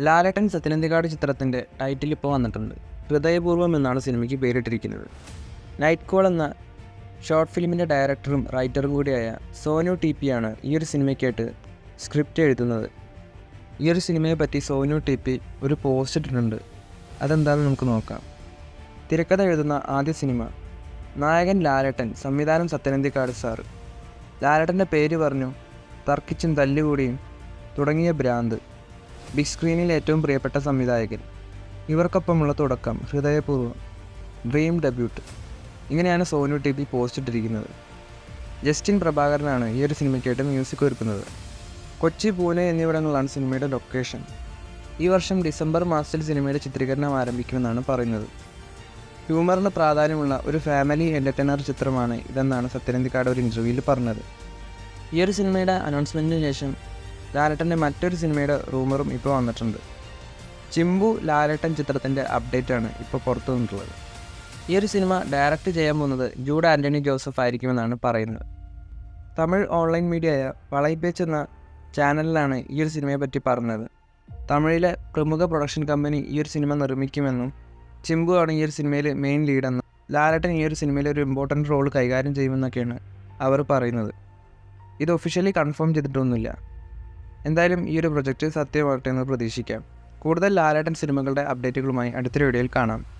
ലാലേട്ടൻ സത്യനന്ദിക്കാട് ചിത്രത്തിന്റെ ടൈറ്റിൽ ഇപ്പോൾ വന്നിട്ടുണ്ട്. ഹൃദയപൂർവം എന്നാണ് സിനിമയ്ക്ക് പേരിട്ടിരിക്കുന്നത്. നൈറ്റ് കോൾ എന്ന ഷോർട്ട് ഫിലിമിന്റെ ഡയറക്ടറും റൈറ്ററും കൂടിയായ സോനു ടി പിയാണ് ഈ ഒരു സിനിമയ്ക്കായിട്ട് സ്ക്രിപ്റ്റ് എഴുതുന്നത്. ഈ ഒരു സിനിമയെ പറ്റി സോനു ടി പി ഒരു പോസ്റ്റ് ഇട്ടിട്ടുണ്ട്. അതെന്താണെന്ന് നമുക്ക് നോക്കാം. തിരക്കഥ എഴുതുന്ന ആദ്യ സിനിമ നായകൻ ലാലേട്ടൻ സംവിധാനം സത്യനന്ദിക്കാട് സാറ്. ലാലേട്ടന്റെ പേര് പറഞ്ഞു തർക്കിച്ചും തല്ലുകൂടിയും തുടങ്ങിയ ഭ്രാന്ത്. ബിഗ് സ്ക്രീനിൽ ഏറ്റവും പ്രിയപ്പെട്ട സംവിധായകൻ. ഇവർക്കൊപ്പമുള്ള തുടക്കം ഹൃദയപൂർവം. ഡ്രീം ഡെബ്യൂട്ട് ഇങ്ങനെയാണ് സോനു ടി പോസ്റ്റ് ഇട്ടിരിക്കുന്നത്. ജസ്റ്റിൻ പ്രഭാകരനാണ് ഈ ഒരു സിനിമയ്ക്കായിട്ട് മ്യൂസിക് ഒരുക്കുന്നത്. കൊച്ചി പൂനെ എന്നിവിടങ്ങളാണ് സിനിമയുടെ ലൊക്കേഷൻ ഈ വർഷം ഡിസംബർ മാസത്തിൽ സിനിമയുടെ ചിത്രീകരണം ആരംഭിക്കുമെന്നാണ് പറയുന്നത്. ഹ്യൂമറിന് പ്രാധാന്യമുള്ള ഒരു ഫാമിലി എന്റർടൈനർ ചിത്രമാണ് ഇതെന്നാണ് സത്യനന്ദിക്കാട് ഒരു ഇന്റർവ്യൂവിൽ പറഞ്ഞത്. ഈ ഒരു സിനിമയുടെ അനൗൺസ്മെന്റിന് ശേഷം ലാലേട്ടന്റെ മറ്റൊരു സിനിമയുടെ റൂമറും ഇപ്പോൾ വന്നിട്ടുണ്ട്. ചിമ്പു ലാലേട്ടൻ ചിത്രത്തിന്റെ അപ്ഡേറ്റാണ് ഇപ്പോൾ പുറത്തു വന്നിട്ടുള്ളത് ഈ ഒരു സിനിമ ഡയറക്റ്റ് ചെയ്യാൻ പോകുന്നത് ജൂഡ് ആന്റണി ജോസഫ് ആയിരിക്കുമെന്നാണ് പറയുന്നത്. തമിഴ് ഓൺലൈൻ മീഡിയയായ വളയിപ്പേച്ച് എന്ന ചാനലിലാണ് ഈ ഒരു സിനിമയെ പറ്റി പറഞ്ഞത്. തമിഴിലെ പ്രമുഖ പ്രൊഡക്ഷൻ കമ്പനി ഈ ഒരു സിനിമ നിർമ്മിക്കുമെന്നും ചിമ്പു ആണ് ഈ ഒരു സിനിമയിൽ മെയിൻ ലീഡെന്നും ലാലേട്ടൻ ഈ ഒരു സിനിമയിൽ ഒരു ഇമ്പോർട്ടന്റ് റോൾ കൈകാര്യം ചെയ്യുമെന്നൊക്കെയാണ് അവർ പറയുന്നത്. ഇത് ഒഫീഷ്യലി കൺഫേം ചെയ്തിട്ടൊന്നുമില്ല. എന്തായാലും ഈ ഒരു പ്രൊജക്റ്റ് സത്യമാകട്ടെ എന്ന് പ്രതീക്ഷിക്കാം. കൂടുതൽ ലാലേട്ടൻ സിനിമകളുടെ അപ്ഡേറ്റുകളുമായി അടുത്ത വീഡിയോയിൽ കാണാം.